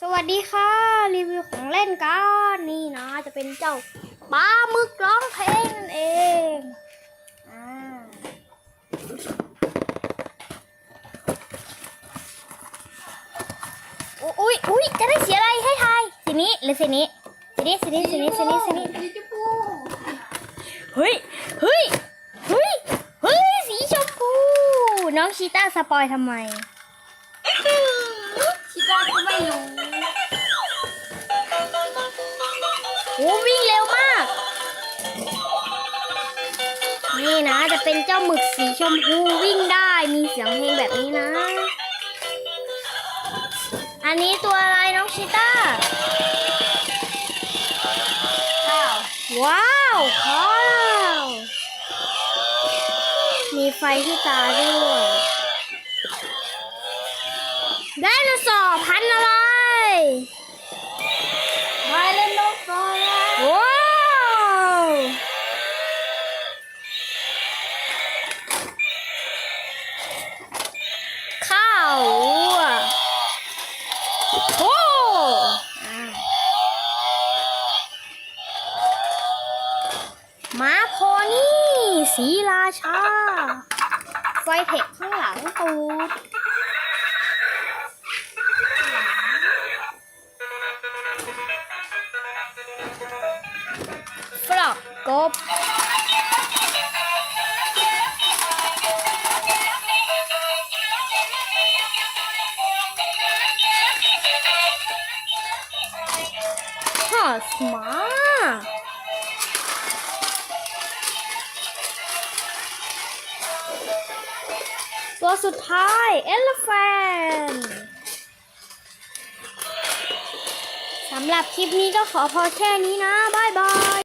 สวัสดีค่ะ รีวิวของเล่นกันนี่นะ จะเป็นเจ้าปลาหมึกร้องเพลงนั่นเองอ่าอุ๊อุ้ยอุ้ยจะได้สีอะไรให้ทายสีนี้หรือสีนี้สีนี้สีนี้สีนี้สีนี้สีนี้สีชมพูเฮ้ยเฮ้ยเฮ้ยเฮ้ยสีชมพูน้องชีต้าสปอยทำไมชิต้าก็ไม่รู้ โอ้วิ่งเร็วมาก นี่นะจะเป็นเจ้าหมึกสีชมพูวิ่งได้มีเสียงเพลงแบบนี้นะ อันนี้ตัวอะไรน้องชิต้าอ้าวว้าวว้าวมีไฟที่ตาด้วยไดโนเสาร์พันธุ์อะไร ไวเลนโนฟอร์ ว้าว ข้าวโอ้ม้าโพนี่สีราชา ไฟเทคข้างหลังตูดฟลอกกบ us มา ตัวสุดท้ายเอลแฟนสำหรับคลิปนี้ก็ขอพอแค่นี้นะ บ๊ายบาย